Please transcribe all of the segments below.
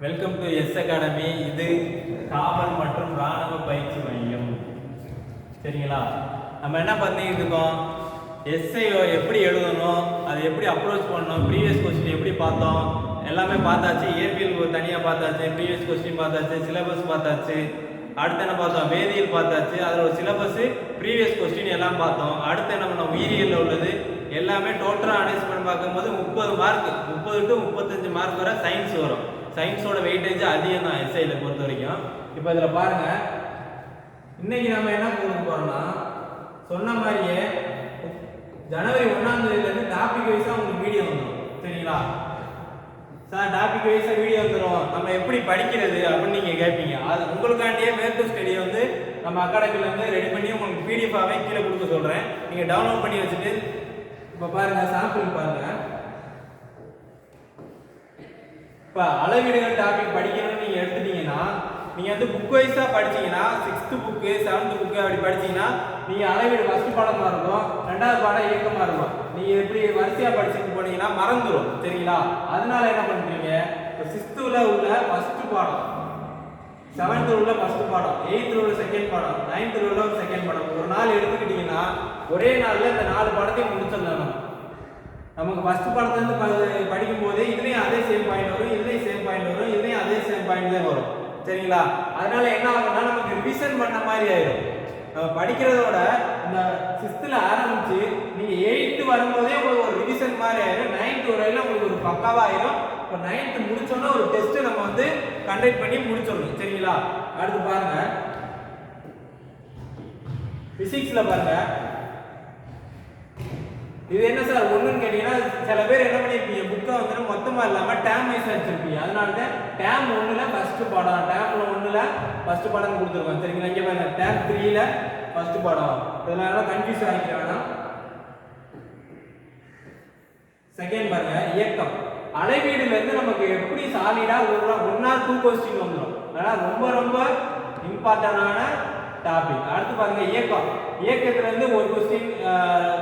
Welcome to S academy இது காவல் மற்றும் ராணுவ பயிற்சி மையம். சரிங்களா? நம்ம என்ன பண்ணிட்டு இருக்கோம்? எஸ்ஐயோ எப்படி எழுதணும்? அதை எப்படி அப்ரோச் பண்ணணும்? ப்ரீவியஸ் கொஸ்டின் எப்படி பார்த்தோம்? எல்லாமே பார்த்தாச்சு. இயற்பியல் தனியாக பார்த்தாச்சு. ப்ரீவியஸ் கொஸ்டின் பார்த்தாச்சு. சிலபஸ் பார்த்தாச்சு. அடுத்து என்ன பார்த்தோம்? வேதியியல் பார்த்தாச்சு. அதில் ஒரு சிலபஸ் ப்ரீவியஸ் கொஸ்டின் எல்லாம் பார்த்தோம். அடுத்து என்ன பண்ணோம்? உயிரியலில் உள்ளது. எல்லாமே டோட்டலாக அனலைஸ் பண்ணி பார்க்கும்போது முப்பது மார்க் முப்பது டு முப்பத்தஞ்சு மார்க் வரை சயின்ஸ் வரும். சயின்ஸோட வெயிட்டேஜ் அதிகம் தான் எஸ்ஐயில் பொறுத்த வரைக்கும் இப்போ இதில் பாருங்க. இன்னைக்கு நம்ம என்ன கொடுக்க போகிறோம்னா சொன்ன மாதிரியே ஜனவரி ஒன்றாம் தேதியிலேருந்து டாபிக் வைஸாக உங்களுக்கு வீடியோ வந்துடும் சரிங்களா? சார் டாபிக் வைஸாக வீடியோ வந்துடும் நம்ம எப்படி படிக்கிறது அப்படின்னு நீங்கள் கேட்பீங்க அது உங்களுக்காண்டியே மேற்கு ஸ்டடியை வந்து நம்ம அகாடமிலேருந்து ரெடி பண்ணி உங்களுக்கு பிடிஎஃபாகவே கீழே கொடுக்க சொல்கிறேன் நீங்கள் டவுன்லோட் பண்ணி வச்சுட்டு இப்போ பாருங்கள் சாம்பிள் பாருங்கள் இப்போ அளவீடுகள் டாபிக் படிக்கணும்னு நீங்கள் எடுத்துட்டீங்கன்னா நீங்கள் வந்து புக் வைஸாக படிச்சீங்கன்னா சிக்ஸ்த்து புக்கு செவன்த் புக்கு அப்படி படிச்சீங்கன்னா நீங்கள் அளவீடு ஃபஸ்ட்டு பாடமாக இருக்கும் ரெண்டாவது பாடம் இயக்கமாக இருக்கும். நீங்கள் இப்படி வரிசையாக படிச்சுட்டு போனீங்கன்னா மறந்துடும் சரிங்களா? அதனால என்ன பண்ணுறீங்க இப்போ சிக்ஸ்த்தில் உள்ள ஃபஸ்ட்டு பாடம் செவன்த்தில் உள்ள ஃபஸ்ட்டு பாடம் எயித்தில் உள்ள செகண்ட் பாடம் நைன்த்தில் உள்ள செகண்ட் பாடம் ஒரு நாள் எடுத்துக்கிட்டிங்கன்னா ஒரே நாளில் இந்த நாலு பாடத்தையும் முடிச்சிடலாம் நம்ம நமக்கு ஃபஸ்ட்டு படத்துலேருந்து ப படிக்கும் போதே இதுலேயும் அதே சேம் பாயிண்ட் வரும் இதுலேயும் சேம் பாயிண்ட் வரும் இதுலேயும் அதே சேம் பாயிண்ட் தான் வரும். சரிங்களா? அதனால என்ன ஆகும்னா நமக்கு ரிவிஷன் பண்ண மாதிரி ஆயிடும் நம்ம படிக்கிறதோட இந்த சிக்ஸ்த்தில் ஆரம்பிச்சு நீங்கள் எயித்து வரும்போதே உங்களுக்கு ஒரு ரிவிஷன் மாதிரி ஆயிடும் நைன்த்து வரையில உங்களுக்கு ஒரு பக்காவாக ஆயிடும் இப்போ நைன்த்து முடிச்சோன்னா ஒரு டெஸ்ட்டு நம்ம வந்து கண்டக்ட் பண்ணி முடிச்சிடணும். சரிங்களா? அடுத்து பாருங்க. பிசிக்ஸில் பாருங்க. இது என்ன சார் ஒண்ணுன்னு கேட்டீங்கன்னா சில பேர் என்ன பண்ணிருப்பீங்க புக்கை வந்து மொத்தமா இல்லாம டேம் வைஸ் வச்சிருப்பீங்க. அதனால தான் டேம் ஒண்ணுல ஃபர்ஸ்ட் பாடம். டேம்ல ஒண்ணுல ஃபர்ஸ்ட் பாடம் கொடுத்துருக்கோம். சரிங்களா? இங்க பாருங்க டேம் த்ரீல ஃபர்ஸ்ட் பாடம். இதனால கன்ஃபியூஸ் ஆகிக்க வேணாம். செகண்ட் பாருங்க இயக்கம். அளவீடுல இருந்து நமக்கு எப்படி சாலிடா ஒரு ஒன் டூ கொஸ்டின் வந்துடும் அதனால ரொம்ப ரொம்ப இம்பார்ட்டன்டான டாபிக் அடுத்து பாருங்க இயக்கம். இயக்கத்துல இருந்து ஒரு கொஸ்டின்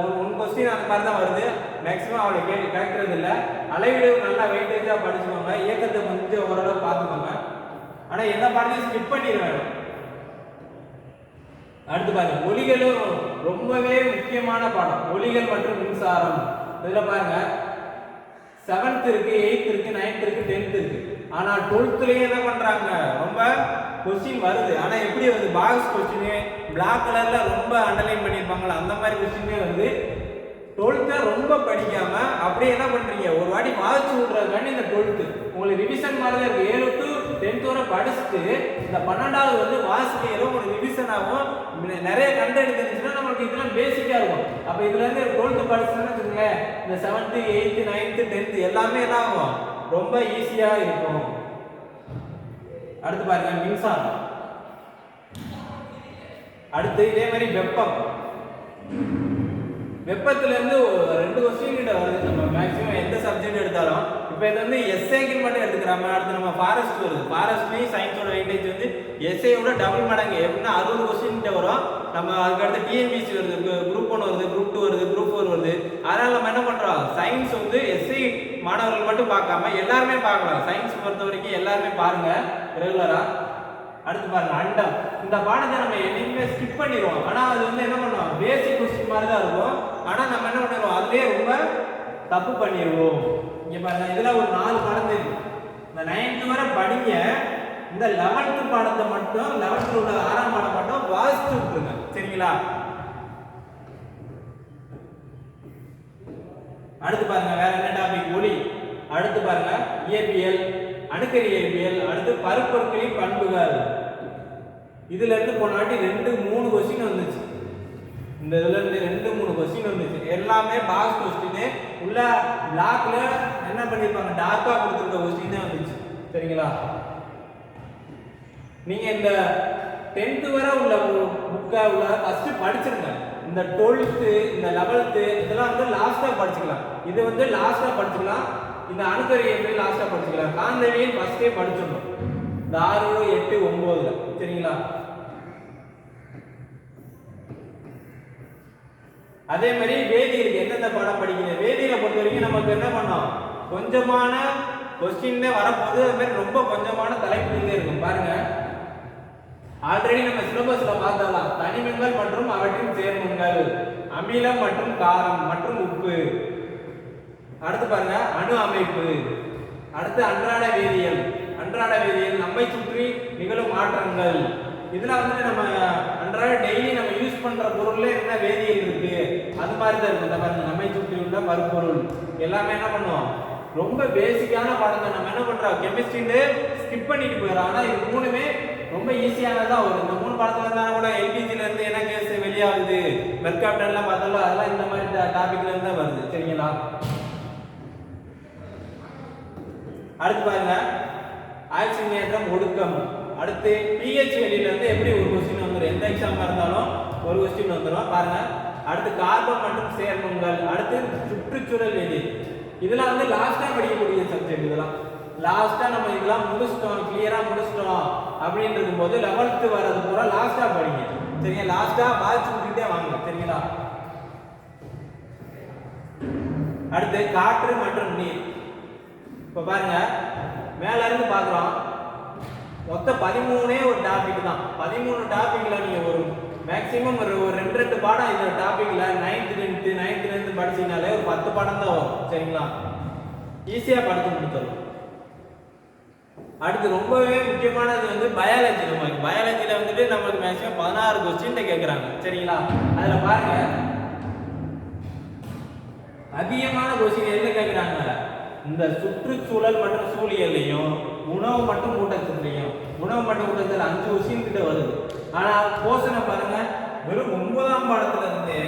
ஒரு ஒன் கொஸ்டின் அந்த மாதிரி தான் வருது. மேக்ஸிமம் அவளை கே கேட்கறது இல்லை. அளவீடு நல்லா வெயிட்டேஜாக படிச்சுக்கோங்க. இயக்கத்தை கொஞ்சம் ஓரளவு பார்த்துக்கோங்க. ஆனால் எந்த பாடத்தையும் ஸ்கிப் பண்ணிடுவேன் அடுத்து பாருங்க ஒலிகளும் ரொம்பவே முக்கியமான பாடம். ஒலிகள் மற்றும் மின்சாரம். இதில் பாருங்க செவன்த் இருக்கு எயித் இருக்கு நைன்த் இருக்கு டென்த் இருக்கு. ஆனா டுவெல்த்லயே என்ன பண்றாங்க? ரொம்ப கொஸ்டின் வருது. ஆனால் எப்படி வருது பாக்ஸ் கொஸ்டின் பிளாக் கலரில் ரொம்ப அண்டர்லைன் பண்ணியிருப்பாங்களா அந்த மாதிரி கொஸ்டினே வருது டுவெல்த்தை ரொம்ப படிக்காம அப்படியே என்ன பண்ணுறீங்க ஒரு வாட்டி வாசிச்சு விட்றதுக்காண்டி இந்த டுவெல்த்து உங்களுக்கு ரிவிஷன் மாதிரி தான் இருக்குது ஏழு டு டென்த் வரை படிச்சுட்டு இந்த பன்னெண்டாவது வந்து வாசிக்கையில ஒரு ரிவிஷன் ஆகும். நிறைய கண்டென்ட் இருந்துச்சுன்னா நமக்கு இதெல்லாம் பேசிக்காக இருக்கும். அப்போ இதுலேருந்து டுவெல்த்து படிச்சுன்னு வச்சுக்கோங்களேன் இந்த செவன்த்து எயித்து நைன்த்து டென்த்து எல்லாமே என்ன ஆகும்? ரொம்ப ஈஸியாக இருக்கும். அடுத்து பாருங்க மின்சாரம். அடுத்து இதே மாதிரி வெப்பம். வெப்பத்துல இருந்து ரெண்டு கொஸ்டின் கிட்ட வருது. நம்ம மேக்ஸிமம் எந்த சப்ஜெக்ட் எடுத்தாலும் இப்போ இது வந்து எஸ்ஐக்கு மட்டும் எடுத்துக்கிறாம அடுத்து நம்ம ஃபாரஸ்ட் வருது. ஃபாரஸ்ட்லேயும் சயின்ஸோட வெயிட்டேஜ் வந்து எஸ்ஐயோட டபுள் மடங்கு. எப்படின்னா அறுபது கொஸ்டின் கிட்ட வரும். நம்ம அதுக்கடுத்து டிஎன்பிசி வருது. குரூப் ஒன் வருது குரூப் டூ வருது குரூப் ஃபோர் வருது. அதனால நம்ம என்ன பண்றோம்? சயின்ஸ் வந்து எஸ்ஐ மாணவர்கள் மட்டும் பார்க்காம எல்லாருமே பார்க்கலாம் சயின்ஸ் பொறுத்த வரைக்கும் எல்லாருமே பாருங்க ரெகுலரா அடுத்து பாருங்க அண்டம். இந்த பாடத்தை நம்ம என்னைக்குமே ஸ்கிப் பண்ணிடுவோம். ஆனா அது வந்து என்ன பண்ணுவோம் பேசிக் கொஸ்டின் மாதிரி தான் இருக்கும். ஆனா நம்ம என்ன பண்ணிடுவோம்? அதுலேயே ரொம்ப தப்பு பண்ணிடுவோம். இங்க பாருங்க இதுல ஒரு நாலு பாடம் இந்த நைன்த் வரை படிங்க. இந்த லெவன்த்து பாடத்தை மட்டும் லெவன்த்தில் உள்ள ஆறாம் பாடம் மட்டும் வாசிச்சு விட்டுருங்க. சரிங்களா? அடுத்து பாருங்க வேற என்ன டாபிக் ஒளி அடுத்து பாருங்க இயற்பியல் அணுக்கரி இயற்பியல் அடுத்து பருப்பொருட்களின் பண்புகள். இதுல இருந்து போன வாட்டி ரெண்டு மூணு கொஸ்டின் வந்துச்சு. இந்த இதுல இருந்து ரெண்டு மூணு கொஸ்டின் வந்துச்சு. எல்லாமே பாக்ஸ் கொஸ்டின் உள்ள பிளாக்ல என்ன பண்ணிருப்பாங்க? டார்க்கா கொடுத்துருக்க கொஸ்டின் வந்துச்சு. சரிங்களா? நீங்க இந்த டென்த்து வரை உள்ள புக்கை உள்ள ஃபஸ்ட்டு படிச்சிருங்க. இந்த டுவெல்த்து இந்த லெவல்த்து இதெல்லாம் வந்து லாஸ்ட்டாக படிச்சுக்கலாம். இது வந்து லாஸ்ட்டாக படிச்சுக்கலாம். இந்த அணுக்கறியை லாஸ்டா படிச்சுக்கலாம்? காந்தவியல் ஃபர்ஸ்டே படிச்சிடணும். இந்த ஆறு எட்டு ஒன்பதுல. சரிங்களா? அதே மாதிரி வேதியியலுக்கு எந்தெந்த பாடம் படிக்கணும் வேதியில பொறுத்த வரைக்கும் நமக்கு என்ன பண்ணோம் கொஞ்சமான கொஸ்டின்ல வரப்போது அது மாதிரி ரொம்ப கொஞ்சமான தலைப்பு இருக்கும். பாருங்க. ஆல்ரெடி நம்ம சிலபஸ்ல பார்த்தலாம். தனிமங்கள் மற்றும் அவற்றின் சேர்மங்கள் அமிலம் மற்றும் காரம் மற்றும் உப்பு. அடுத்து பாருங்க அணு அமைப்பு. அடுத்து அன்றாட வேதியியல். அன்றாட வேதியியல் நம்மை சுற்றி நிகழும் மாற்றங்கள். இதுல வந்து நம்ம அன்றாட டெய்லி நம்ம யூஸ் பண்ற பொருள்ல என்ன வேதியியல் இருக்கு? அது மாதிரி தான் இருக்கு பாருங்க நம்மை சுற்றி உள்ள மறுபொருள் எல்லாமே என்ன பண்ணுவோம்? ரொம்ப பேசிக்கான பாடம் நம்ம என்ன பண்றோம்? கெமிஸ்ட்ரின்னு ஸ்கிப் பண்ணிட்டு போயிடும் ஆனா இது மூணுமே ரொம்ப ஈஸியானதா வரும். இந்த மூணு பாடத்துல தான் கூட எல்பிஜில இருந்து என்ன கேஸ் வெளியாகுது? மெர்காப்டன்லாம் பார்த்தாலும் அதெல்லாம் இந்த மாதிரி டாபிக்ல இருந்து தான் வருது. சரிங்களா? அடுத்து பாருங்க. ஆக்சிஜனேற்றம் ஒடுக்கம். அடுத்து பிஹெச் வெளியில இருந்து எப்படி ஒரு கொஸ்டின் வந்துடும் எந்த எக்ஸாம் இருந்தாலும் ஒரு கொஸ்டின் வந்துடும் பாருங்க. அடுத்து கார்பன் மற்றும் சேர்மங்கள். அடுத்து சுற்றுச்சூழல் வெளி. இதெல்லாம் வந்து லாஸ்டா படிக்கக்கூடிய சப்ஜெக்ட் இதெல்லாம். லாஸ்டா நம்ம இதெல்லாம் முடிச்சிட்டோம். கிளியரா முடிச்சிட்டோம். அப்படின்றது போது லெவல்த்து வர்றது பூரா லாஸ்டா படிங்க. சரிங்க லாஸ்டா வாட்ச் விட்டுட்டே வாங்க. சரிங்களா? அடுத்து காற்று மற்றும் நீர். இப்போ பாருங்க மேல இருந்து பார்க்குறோம். மொத்தம் பதிமூணே ஒரு டாபிக் தான். பதிமூணு டாபிக்ல நீங்க ஒரு மேக்ஸிமம் ஒரு ஒரு ரெண்டு ரெண்டு பாடம் இந்த டாபிக்ல நைன்த் டென்த்து நைன்த் டென்த்து படிச்சீங்கனாலே ஒரு பத்து பாடம் தான் வரும். சரிங்களா? ஈஸியா படிச்சு கொடுத்துரும் அடுத்து ரொம்பவே முக்கியமானது வந்து பயாலஜி நமக்கு பயாலஜியில் வந்துட்டு நமக்கு மேக்ஸிமம் பதினாறு கொஸ்டின் கேட்குறாங்க சரிங்களா? அதுல பாருங்க. அதிகமான கொஸ்டின் எதுல கேட்குறாங்க இந்த சுற்றுச்சூழல் மற்றும் சூழியல்லையும் உணவு மற்றும் ஊட்டச்சத்துலையும் உணவு மற்றும் ஊட்டச்சத்து அஞ்சு விஷயம் கிட்ட வருது. ஆனால் போஷனை பாருங்க வெறும் ஒன்பதாம் பாடத்துல இருந்து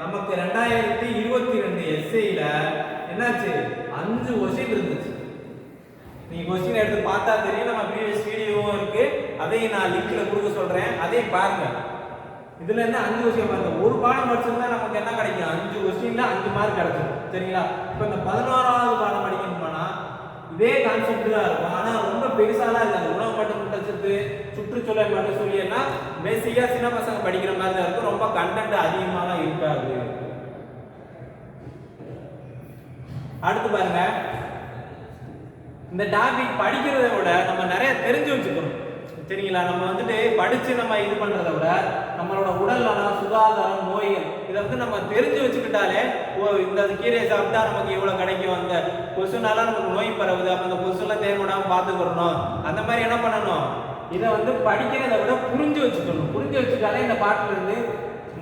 நமக்கு ரெண்டாயிரத்தி இருபத்தி ரெண்டு எஸ்ஐல என்னாச்சு? அஞ்சு கொஸ்டின் இருந்துச்சு. நீங்க கொஸ்டின் எடுத்து பார்த்தா தெரியும் நம்ம ப்ரீவியஸ் வீடியோவும் இருக்கு. அதையும் நான் லிங்க்ல கொடுக்க சொல்றேன். அதையும் பாருங்க. இதுல இருந்து அஞ்சு விஷயம் பாருங்க. ஒரு பாடம் படிச்சிருந்தா நமக்கு என்ன கிடைக்கும்? அஞ்சு கொஸ்டின்ல அஞ்சு மார்க் கிடைச்சிடும் சரிங்களா? இப்போ இந்த பதினோராவது பாடம் படிக்கணும்னா இதே கான்செப்ட் தான் இருக்கும். ஆனா ரொம்ப பெருசாலாம் இருக்காது உணவு மட்டும் ஊட்டச்சத்து சுற்றுச்சூழல் மட்டும் சொல்லியன்னா பேசிக்கா சின்ன பசங்க படிக்கிற மாதிரி தான் இருக்கும். ரொம்ப கண்டென்ட் அதிகமாலாம் இருக்காது. அடுத்து பாருங்க. இந்த டாபிக் படிக்கிறத விட நம்ம நிறைய தெரிஞ்சு வச்சுக்கணும். சரிங்களா நம்ம வந்துட்டு படிச்சு நம்ம இது பண்றதை விட நம்மளோட உடல் நலம் சுகாதாரம் நோய்கள் இதை வந்து நம்ம தெரிஞ்சு வச்சுக்கிட்டாலே ஓ இந்த கீரையை சாப்பிட்டா நமக்கு இவ்வளவு கிடைக்கும் அந்த கொசுனால நமக்கு நோய் பரவுது அப்ப அந்த கொசுலாம் தேவைப்படாம பார்த்துக்கிறணும். அந்த மாதிரி என்ன பண்ணணும்? இதை வந்து படிக்கிறதை விட புரிஞ்சு வச்சுக்கணும். புரிஞ்சு வச்சுட்டாலே இந்த பாட்டுல இருந்து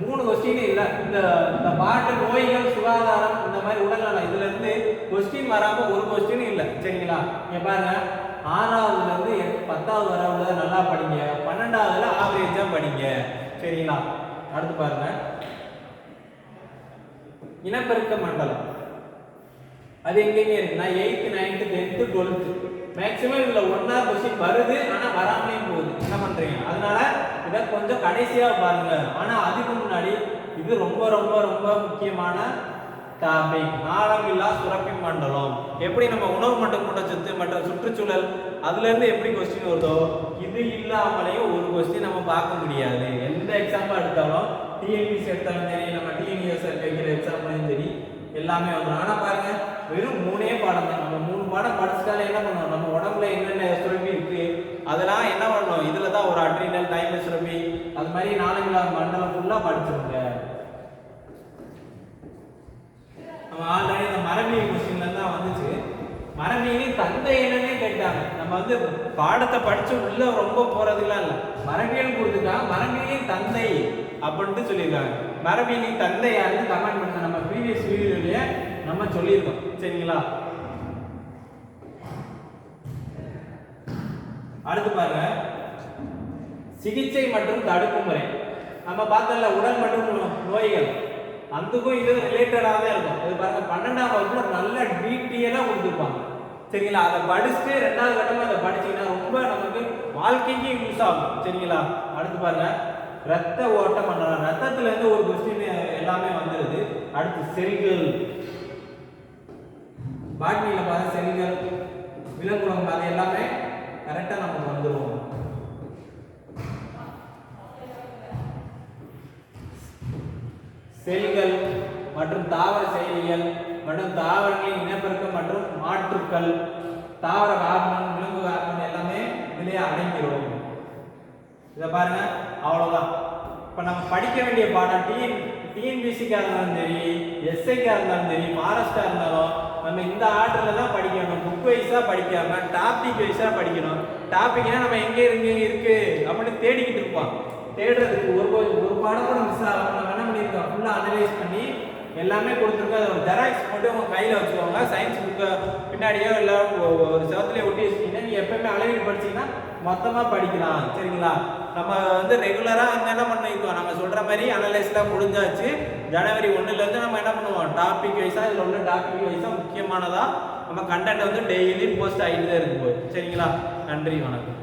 மூணு கொஸ்டின் இல்ல இந்த இந்த பாட்டு நோய்கள் சுகாதாரம் இந்த மாதிரி உடல்நலம் இதுல இருந்து கொஸ்டின் வராம ஒரு கொஸ்டின் இல்ல. சரிங்களா? இங்க பாருங்க. ஆறாவதுல இருந்து பத்தாவது வரவுல நல்லா படிங்க. பன்னெண்டாவதுல ஆவரேஜா படிங்க. சரிங்களா? அடுத்து பாருங்க. இனப்பெருக்க மண்டலம். அது எங்கெங்க இருக்குன்னா eighth ninth tenth twelfth maximum இதுல ஒன்னா கொஸ்டின் வருது ஆனா வராமலேயும் போகுது. என்ன பண்றீங்க? அதனால இதை கொஞ்சம் கடைசியா பாருங்க. ஆனா அதுக்கு முன்னாடி இது ரொம்ப ரொம்ப ரொம்ப முக்கியமான டாபிக் ஆழமில்லா சுரப்பி மண்டலம். எப்படி நம்ம உணவு மட்டும் கூட்டச்சத்து மற்றும் சுற்றுச்சூழல் அதுல இருந்து எப்படி கொஸ்டின் வருதோ இது இல்லாமலேயும் ஒரு கொஸ்டின் நம்ம பார்க்க முடியாது. எந்த எக்ஸாம்பிள் எடுத்தாலும் டிஎன்பிசி எடுத்தாலும் சரி நம்ம டிஎன்இஎஸ் வைக்கிற எக்ஸாம்பிளையும் சரி எல்லாமே வந்துடும் ஆனால் பாருங்க வெறும் மூணே பாடம் தான். நம்ம மூணு பாடம் படிச்சுட்டாலே என்ன பண்ணுவோம்? நம்ம உடம்புல என்னென்ன சுரப்பி இருக்கு அதெல்லாம் என்ன பண்ணணும்? இதில் தான் ஒரு அட்ரினல் டைம் சுரப்பி அது மாதிரி நாலு மண்டலம் ஃபுல்லாக படிச்சிருங்க. நம்ம ஆல்ரெடி இந்த மரபியல் மரபியலின் தந்தை என்னன்னே கேட்டாங்க. நம்ம வந்து பாடத்தை படிச்சு உள்ள ரொம்ப போறதுலாம் இல்ல. மரபியல் கொடுத்துட்டா மரபியலின் தந்தை அப்படின்ட்டு சொல்லியிருக்காங்க. மரபியலின் தந்தை யாருன்னு கமெண்ட் பண்ண நம்ம ப்ரீவியஸ் வீடியோலயே நம்ம சொல்லியிருக்கோம். சரிங்களா? அடுத்து பாருங்க. சிகிச்சை மற்றும் தடுப்பு முறை. நம்ம பார்த்தல உடல் மற்றும் நோய்கள். அதுக்கும் இது ரிலேட்டடாக தான் இருக்கும். அது பாருங்க பன்னெண்டாம் வகுப்புல நல்ல டீட்டெயிலாக கொடுத்துருப்பாங்க. சரிங்களா? அதை படிச்சுட்டு ரெண்டாவது கட்டமாக அதை படிச்சீங்கன்னா ரொம்ப நமக்கு வாழ்க்கைக்கு யூஸ் ஆகும். சரிங்களா? அடுத்து பாருங்க. ரத்த ஓட்டம் பண்ணலாம் ரத்தத்துல இருந்து ஒரு கொஸ்டின் எல்லாமே வந்துருது. அடுத்து செல்கள். பாட்னியில பாருங்க செல்கள் விலங்குணம் அது எல்லாமே கரெக்டாக நமக்கு வந்துடும் செல்கள் மற்றும் தாவர செயலிகள் மற்றும் தாவரங்களின் இனப்பெருக்கம் மற்றும் மாற்றுக்கள். தாவர காரணம் விலங்கு காரணம் எல்லாமே இதுலயே அடங்கிடும் இதை பாருங்க அவ்வளவுதான். இப்போ நம்ம படிக்க வேண்டிய பாடம் டிஎன் டிஎன்பிசிக்காக இருந்தாலும் சரி எஸ்ஐக்காக இருந்தாலும் சரி மகாராஷ்டிரா இருந்தாலும் நம்ம இந்த ஆர்டரில் தான் படிக்கணும். புக் வைஸாக படிக்காம டாபிக் வைஸாக படிக்கணும். டாபிக்னா நம்ம எங்கே இருக்கு இருக்கு அப்படின்னு தேடிக்கிட்டு இருப்போம் தேடுறதுக்கு ஒரு ஒரு ஒரு பாடம் கூட மிஸ் ஆகும் நம்ம என்ன பண்ணியிருக்கோம் ஃபுல்லாக அனலைஸ் பண்ணி எல்லாமே கொடுத்துருக்கோம் அதை ஒரு ஜெராக்ஸ் மட்டும் உங்கள் கையில் வச்சுக்கோங்க. சயின்ஸ் புக்கை பின்னாடியோ இல்லை ஒரு செவத்துலேயே ஒட்டி வச்சிட்டீங்கன்னா நீங்கள் எப்பவுமே அளவீடு படிச்சீங்கன்னா மொத்தமாக படிக்கலாம். சரிங்களா? நம்ம வந்து ரெகுலராக அங்கே என்ன பண்ணிருக்கோம் நம்ம சொல்கிற மாதிரி அனலைஸ்லாம் முடிஞ்சாச்சு. ஜனவரி ஒன்றுலேருந்து நம்ம என்ன பண்ணுவோம்? டாபிக் வைஸாக இதில் உள்ள டாபிக் வைஸாக முக்கியமானதாக நம்ம கண்டென்ட் வந்து டெய்லி போஸ்ட் ஆகிட்டு தான் இருக்கும் சரிங்களா? நன்றி வணக்கம்.